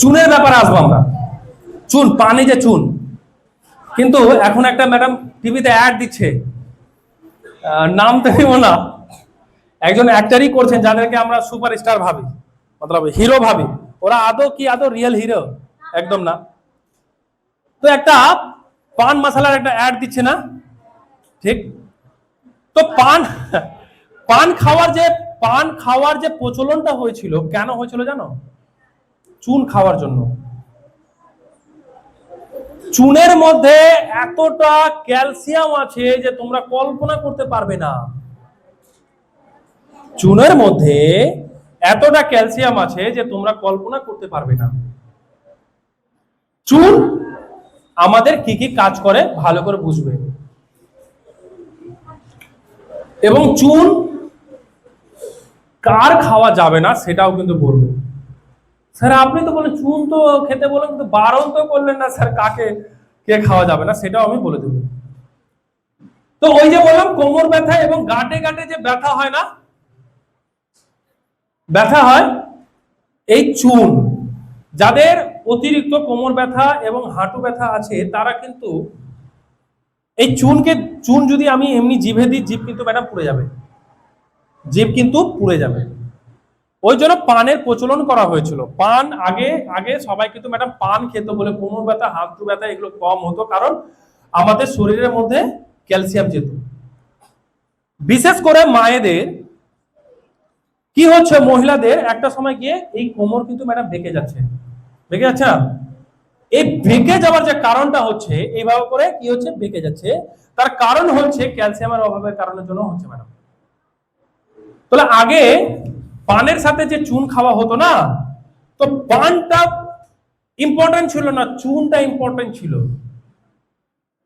চুনের ব্যাপারে আসব আমরা। চুন, পানি যে চুন। কিন্তু এখন একটা ম্যাডাম টিভিতে অ্যাড দিচ্ছে। নাম তো না। একজন অ্যাক্টারই করছেন যাদেরকে আমরা সুপারস্টার ভাবি। মতলব হিরো ভাবি। ওরা আদৌ কি আদৌ রিয়েল হিরো একদম না। তো একটা পান মশলার একটা অ্যাড দিচ্ছে না। ঠিক? তো পান পান খাওয়ার যে, পান খাওয়ার যে প্রচলনটা হয়েছিল, কেন হয়েছিল জানো? চুন খাওয়ার জন্য। চুনের মধ্যে এতটা ক্যালসিয়াম আছে যে তোমরা কল্পনা করতে পারবে না। চুনের মধ্যে এতটা ক্যালসিয়াম আছে যে তোমরা কল্পনা করতে পারবে না। চুন আমাদের কি কি কাজ করে ভালো করে বুঝবে। এবং চুন কার খাওয়া যাবে না সেটাও কিন্তু বলব। স্যার, আপনি তো বলেন চুন তো খেতে বলেন, কিন্তু বারণ তো করলেন না স্যার, কাকে, কে খাওয়া যাবে না, সেটাও আমি বলে দেবো। তো ওই যে বললাম, কোমর ব্যথা এবং গাঁটে গাঁটে যে ব্যথা হয় না, ব্যথা হয় এই চুন। যাদের অতিরিক্ত কোমর ব্যথা এবং হাঁটু ব্যথা আছে, তারা কিন্তু এই চুনকে, চুন যদি আমি এমনি জিভে দিই, জিভ কিন্তু ম্যাডাম পুড়ে যাবে। জিভ কিন্তু পুড়ে যাবে। ওই জন্য পানের প্রচলন করা হয়েছিল। পান আগে আগে সবাই কিন্তু ম্যাডাম পান খেত বলে কোমর ব্যথা হাঁটু ব্যথা এগুলো কম হতো কারণ আমাদের শরীরের মধ্যে ক্যালসিয়াম যেত। বিশেষ করে মায়েদের কি হচ্ছে? মহিলাদের একটা সময় গিয়ে এই কোমর কিন্তু ম্যাডাম বেঁকে যাচ্ছে। বেঁকে যাচ্ছে না? এই বেঁকে যাওয়ার যে কারণটা হচ্ছে, এইভাবে করে কি হচ্ছে? বেঁকে যাচ্ছে। তার কারণ হচ্ছে ক্যালসিয়ামের অভাবের কারণের জন্য হচ্ছে ম্যাডাম। তাহলে আগে পানের সাথে যে চুন খাওয়া হতো না, তো পানটা ইম্পর্টেন্ট ছিল না, চুনটা ইম্পর্টেন্ট ছিল।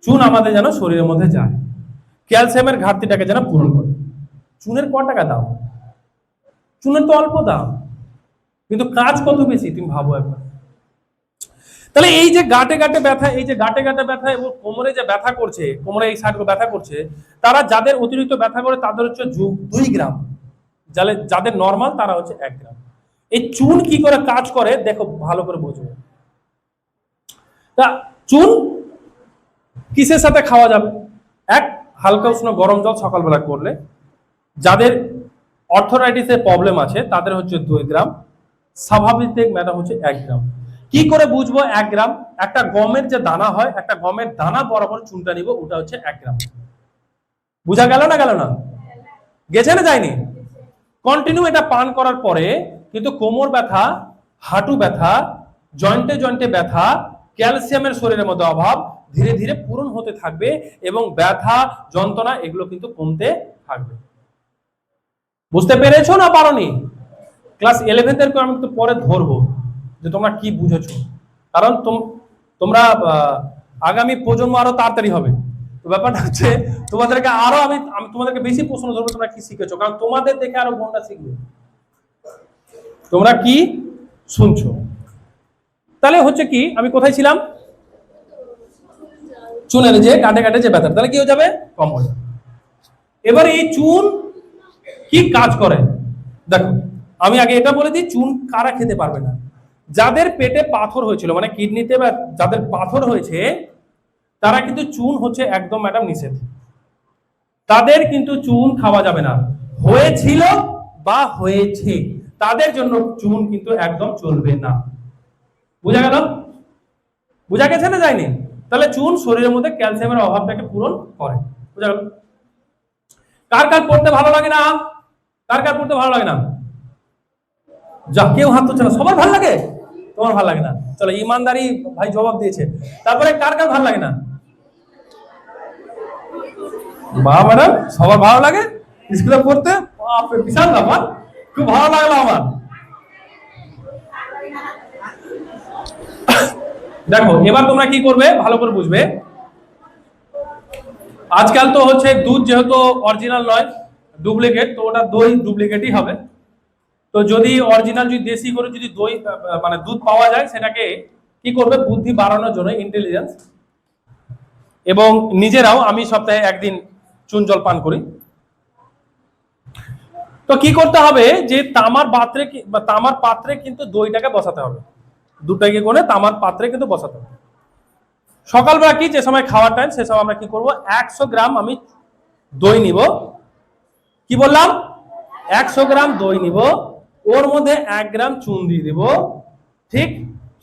চুন আমাদের যেন শরীরের মধ্যে যায়। ক্যালসিয়ামের ঘাটতিটাকে যেন পূরণ করে। চুনের ক টাকা দাম? চুনের তো অল্প দাম। কিন্তু কাজ কত বেশি, তুমি ভাবো একবার। তাহলে এই যে গাটে গাটে ব্যথা, এই যে গাটে গাটে ব্যথা এবং কোমরে যে ব্যথা করছে, কোমরে এই সাইড ব্যথা করছে, তারা যাদের অতিরিক্ত ব্যথা করে, তাদের হচ্ছে দুই গ্রাম। যাদের যাদের নর্মাল তারা হচ্ছে এক গ্রাম। এই চুন কি করে কাজ করে? দেখো, ভালো করে বুঝবে তা চুন কিসের সাথে খাওয়া যাবে? এক, হালকা উষ্ণ গরম জল সকালবেলা করলে। যাদের অর্থোরাইটিসের প্রবলেম আছে, তাদের হচ্ছে দুই গ্রাম। স্বাভাবিক ম্যাডাম হচ্ছে এক গ্রাম। কি করে বুঝব এক গ্রাম? একটা গমের যে দানা হয়, একটা গমের দানা বরাবর চুনটা নিব, ওটা হচ্ছে এক গ্রাম। বুঝা গেল না গেল না? গেছে না যায়নি? কন্টিনিউ এটা পান করার পরে কিন্তু কোমর ব্যথা, হাঁটু ব্যথা জয়েন্টে জয়েন্টে ব্যথা ক্যালসিয়ামের শরীরের মধ্যে অভাব ধীরে ধীরে পূরণ হতে থাকবে এবং ব্যথা, যন্ত্রণা এগুলো কিন্তু কমতে থাকবে। বুঝতে পেরেছ না পারোনি? ক্লাস ইলেভেন্থের আমি একটু পরে ধরবো যে তোমরা কি বুঝেছ। কারণ তোমরা আগামী প্রজন্ম আরও তাড়াতাড়ি হবে। ব্যাপারটা হচ্ছে, তোমাদেরকে আরও আমি তোমাদেরকে বেশি প্রশ্ন ধরবো তোমরা কি শিখেছো? কারণ তোমাদের দেখে আরও বোনটা শিখবে? তোমরা কি শুনছো? তাহলে হচ্ছে কি, আমি কোথায় ছিলাম? চুনের যে কাটে কাটে যে ব্যথা তাহলে কি হয়ে যাবে? কম হয়ে এবার এই চুন কি কাজ করে? দেখো, আমি আগে এটা বলে দিই, চুন কারা খেতে পারবে না? যাদের পেটে পাথর হয়েছিল মানে কিডনিতে বা যাদের পাথর হয়েছে তারা কিন্তু চুন হচ্ছে একদম, ম্যাডাম, নিষেধ। তাদের কিন্তু চুন খাওয়া যাবে না। হয়েছিল বা হয়েছে, তাদের জন্য চুন কিন্তু একদম চলবে না। বুঝা গেল? বুঝা গেছে না যায়নি? তাহলে চুন শরীরের মধ্যে ক্যালসিয়ামের অভাবটাকে পূরণ করে। বুঝা গেল? কার কার পড়তে ভালো লাগে না? কার কার পড়তে ভালো লাগে না? যা, কেউ হাত তুলছে না। সবার ভালো লাগে? তোমার ভালো লাগে না। চলো, ইমানদারি ভাই জবাব দিয়েছে। তারপরে কার কার ভালো লাগে না? বাবা ম্যাডাম সবার ভালো লাগে? স্কুলে পড়তে? বিশাল ব্যাপার। খুব ভালো লাগল আমার। দেখো, এবার তোমরা কি করবে? ভালো করে বুঝবে। আজকাল তো হচ্ছে দুধ যেহেতু অরিজিনাল নয় ডুপ্লিকেট তো ওটা দই ডুপ্লিকেটই হবে। তো যদি অরিজিনাল যদি দেশি করে যদি দই মানে দুধ পাওয়া যায়, সেটাকে কি করবে? বুদ্ধি বাড়ানোর জন্য ইন্টেলিজেন্স এবং নিজেরাও আমি সপ্তাহে একদিন চুন জল পান করি। তো কি করতে হবে যে তামার পাত্রে তামার পাত্রে কিন্তু দইটাকে বসাতে হবে। দুটাকে করে তামার পাত্রে কিন্তু বসাতে হবে। সকালবেলা কি যে সময় খাওয়ার টাইম সে সময় আমরা কি করব? একশো গ্রাম আমি দই নিব। কি বললাম? একশো গ্রাম দই নিব। ওর মধ্যে এক গ্রাম চুন দিয়ে দিব। ঠিক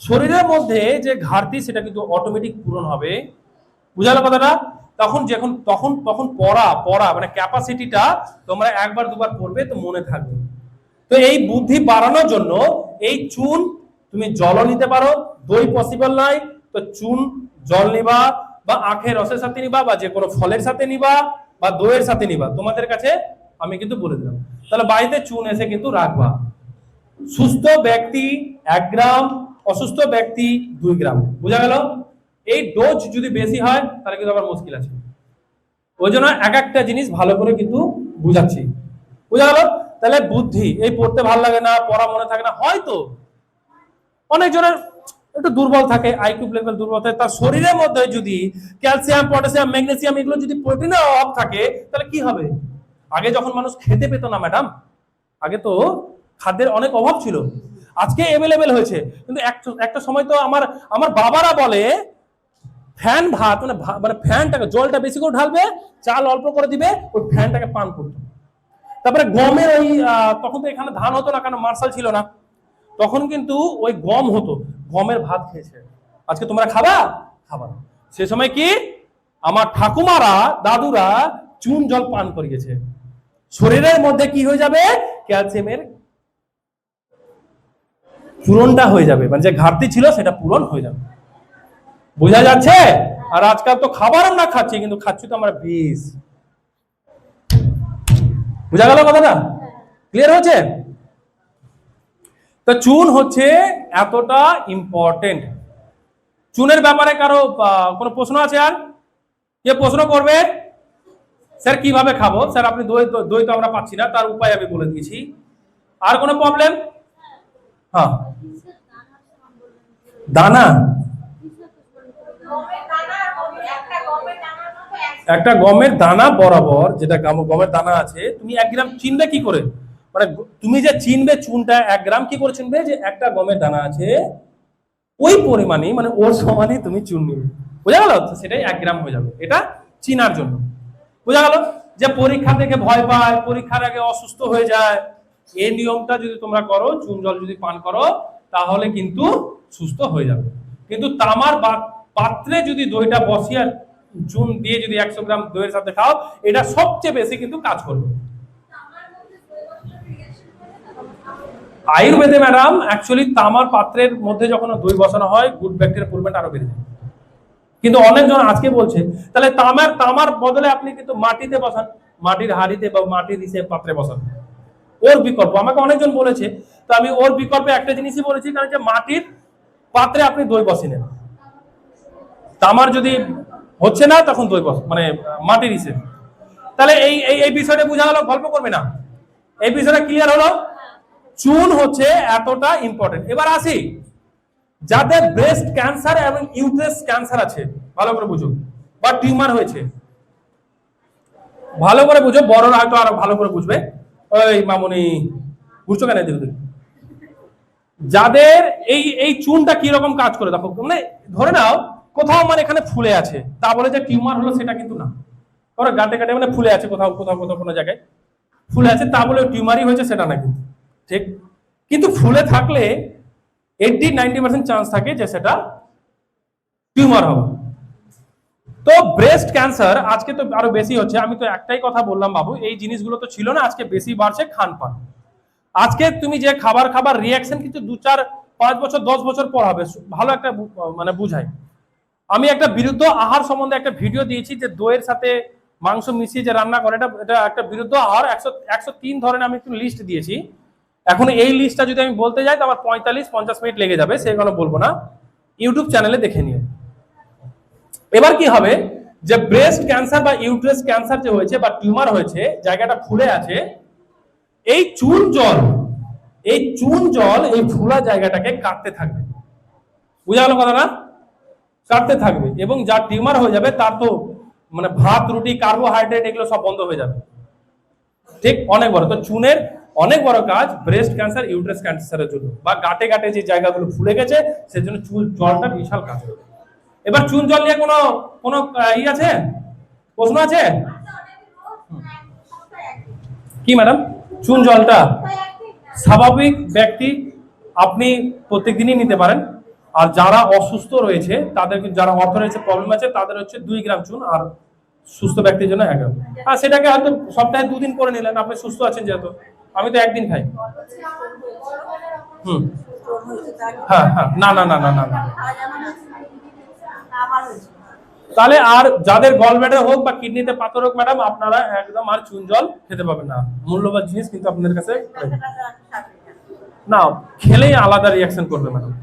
শরীরের মধ্যে যে ঘাটতি, সেটা কিন্তু অটোমেটিক পূরণ হবে। বুঝালো কথাটা? তখন যখন, তখন তখন পড়া পড়া মানে ক্যাপাসিটিটা তোমরা একবার, দুবার পড়বে তো মনে থাকবে। তো এই বুদ্ধি বাড়ানোর জন্য এই চুন তুমি জলও নিতে পারো, দই পসিবল নয় তো চুন, জল নিবা বা আখের রসের সাথে নিবা বা যে কোনো ফলের সাথে নিবা বা দইয়ের সাথে নিবা। তোমাদের কাছে আমি কিন্তু বলে দিলাম। তাহলে বাড়িতে চুন এসে কিন্তু রাখবা। সুস্থ ব্যক্তি এক গ্রাম, অসুস্থ ব্যক্তি দুই গ্রাম। বুঝা গেল? এই ডোজ যদি বেশি হয়, তাহলে কিন্তু আবার মুশকিল আছে। ওই জন্য এক একটা জিনিস ভালো করে কিন্তু বুঝাচ্ছি। বুঝা গেল? তাহলে বুদ্ধি, এই পড়তে ভালো লাগে না, পড়া মনে থাকে না, হয়তো অনেকজনের একটু দুর্বল থাকে আইকিউ লেভেল দুর্বল থাকে, তার শরীরের মধ্যে যদি ক্যালসিয়াম পটাশিয়াম ম্যাগনেসিয়াম এগুলো যদি প্রোটিনের অভাব থাকে, তাহলে কি হবে? আগে যখন মানুষ খেতে পেত না ম্যাডাম আগে তো খাদ্যের অনেক অভাব ছিল। আজকে অ্যাভেলেবেল হয়েছে। কিন্তু একটা- একটা সময় তো আমার আমার বাবারা বলে ফ্যান ভাত মানে মানে ফ্যানটাকে জলটা বেশি করে ঢালবে, চাল অল্প করে দিবে, ওই ফ্যানটাকে পান করতো তারপরে গমের ওই তখন তো এখানে ধান হতো না কারণ মার্শাল ছিল না। তখন কিন্তু ওই গম হতো, গমের ভাত খেয়েছে। আজকে তোমরা খাবা? খাবা সে সময় কি? আমার ঠাকুমারা, দাদুরা চুন জল পান করিয়েছে। শরীরের মধ্যে কি হয়ে যাবে? ক্যালসিয়ামের পূরণটা হয়ে যাবে। মানে যে ঘাটতি ছিল, সেটা পূরণ হয়ে যাবে। বোঝা যাচ্ছে? আর আজকাল তো খাবার আমরা খাচ্ছি, কিন্তু খাচ্ছি তো আমরা বিষ বোঝা গেল কথাটা? ক্লিয়ার হচ্ছে? তো চুন হচ্ছে এতটা ইম্পর্টেন্ট চুনের ব্যাপারে কারও কোনো প্রশ্ন আছে আর? কে প্রশ্ন করবে? স্যার, কীভাবে খাব? স্যার, আপনি দই দই তো আমরা পাচ্ছি না, তার উপায় আমি বলে দিয়েছি। আর কোনো প্রবলেম হ্যাঁ। দানা গমের দানা আর গমের একটা গমের দানার মতো একশো একটা গমের দানা বরাবর, যেটা গাম- গমের দানা আছে, তুমি এক গ্রাম চিনবে কি করে? মানে তুমি যে চিনবে চুনটা এক গ্রাম কি করে চিনবে? যে একটা গমের দানা আছে, ওই পরিমাণে মানে ওর সমানই তুমি চুন নিবে। বোঝা গেল? সেটাই এক গ্রাম হয়ে যাবে। এটা চিনার জন্য। বোঝা গেল? যে পরীক্ষা থেকে ভয় পায় পরীক্ষার আগে অসুস্থ হয়ে যায়। এই নিয়মটা যদি তোমরা করো, চুন জল যদি পান করো, তাহলে কিন্তু সুস্থ হয়ে যাবে। কিন্তু তামার পাত্রে যদি দইটা বসিয়ে চুন দিয়ে যদি একশো গ্রাম দইয়ের সাথে খাও, এটা সবচেয়ে বেশি কিন্তু কাজ করবে। আয়ুর্বেদে, ম্যাডাম অ্যাকচুয়ালি তামার পাত্রের মধ্যে যখন দই বসানো হয় গুড ব্যাকটেরিয়া পরিমাণ আরও বেড়ে যায়। কিন্তু অনেকজন আজকে বলছে, তাহলে তামার তামার বদলে আপনি কিন্তু মাটিতে বসান, মাটির হাড়িতে বা মাটির ইসে পাত্রে বসান। ওর বিকল্প, আমাকে অনেকজন বলেছে, তো আমি ওর বিকল্পে একটা জিনিসই বলেছি, কারণ যে মাটির পাত্রে আপনি দই বসিয়ে নেন। তামার যদি হচ্ছে না, তখন দই মানে মাটির ইসে তাহলে এই এই এই বিষয়টা বোঝা গেল গল্প করবে না। এই বিষয়টা ক্লিয়ার হলো? চুন হচ্ছে এতটা ইম্পর্টেন্ট এবার আসি। যাদের ব্রেস্ট ক্যান্সার এবং ইউট্রেস ক্যান্সার আছে, ভালো করে বুঝো। বা টিউমার হয়েছে। ভালো করে বুঝো, বড়রা হয়তো আরও ভালো করে বুঝবে। ওই মামুনি, বুঝছ কেন ওদিকে? যাদের এই এই চুনটা কি রকম কাজ করে, দেখো। মানে ধরে নাও কোথাও মানে এখানে ফুলে আছে। তা বলে যে টিউমার হলো সেটা কিন্তু না। কারণ গাঁটে গাটে মানে ফুলে আছে কোথাও কোথাও কোথাও কোনো জায়গায়। ফুলে আছে, তা বলে টিউমারই হয়েছে সেটা না কিন্তু। ঠিক? কিন্তু ফুলে থাকলে এইটটি নাইনটি পার্সেন্ট চান্স থাকে যে সেটা টিউমার হবে। তো ব্রেস্ট ক্যান্সার আজকে তো আরও বেশি হচ্ছে। আমি তো একটাই কথা বললাম বাবু, এই জিনিসগুলো তো ছিল না, আজকে বেশি বাড়ছে খান পান। আজকে তুমি যে খাবার খাবার রিয়াকশন কিন্তু দু, চার, পাঁচ বছর, দশ বছর পর হবে, ভালো একটা মানে বুঝাই আমি একটা বিরুদ্ধ আহার সম্বন্ধে একটা ভিডিও দিয়েছি যে দইয়ের সাথে মাংস মিশিয়ে যে রান্না করে, এটা এটা একটা বিরুদ্ধ আহার। একশো একশো তিন ধরনের আমি একটু লিস্ট দিয়েছি। এখন এই লিস্টটা যদি আমি বলতে যাই, তো আমার পঁয়তাল্লিশ, পঞ্চাশ মিনিট লেগে যাবে, সেই সেগুলো বলব না। ইউটিউব চ্যানেলে দেখে নিয়ে এবার কি হবে? যে ব্রেস্ট ক্যান্সার বা ইউট্রেস ক্যান্সার যে হয়েছে বা টিউমার হয়েছে, জায়গাটা ফুলে আছে, এই চুন জল, এই চুন জল এই ফুলা জায়গাটাকে কাটতে থাকবে। বুঝা গেল কথাটা? কাটতে থাকবে এবং যার টিউমার হয়ে যাবে তার তো মানে ভাত, রুটি কার্বোহাইড্রেট এগুলো সব বন্ধ হয়ে যাবে। ঠিক অনেক বড়। তো চুনের অনেক বড় কাজ ব্রেস্ট ক্যান্সার ইউট্রাস ক্যান্সারের জন্য। বা গাটে গাটে যে জায়গাগুলো ফুলে গেছে, সেজন্য চুল জলটা বিশাল কাজ হবে এবার চুন জল নিয়ে কোনো কোনো ই আছে? প্রশ্ন আছে? কি ম্যাডাম চুন জলটা স্বাভাবিক ব্যক্তি আপনি প্রত্যেকদিনই নিতে পারেন। আর যারা অসুস্থ রয়েছে তাদের যারা অর্থনৈতিক প্রবলেম আছে তাদের হচ্ছে দুই গ্রাম চুন আর সুস্থ ব্যক্তির জন্য এক গ্রাম। আর সেটাকে হয়তো সপ্তাহে দুদিন করে নিলেন আপনি সুস্থ আছেন যেহেতু। আমি তো একদিন খাই। হুম। হ্যাঁ হ্যাঁ। না না না না না না। তাহলে আর যাদের গল ব্যাটার হোক বা কিডনিতে পাথর হোক ম্যাডাম আপনারা একদম আর চুন জল খেতে পাবেন না। মূল্যবান জিনিস কিন্তু আপনাদের কাছে না খেলেই আলাদা রিয়াকশন করবে ম্যাডাম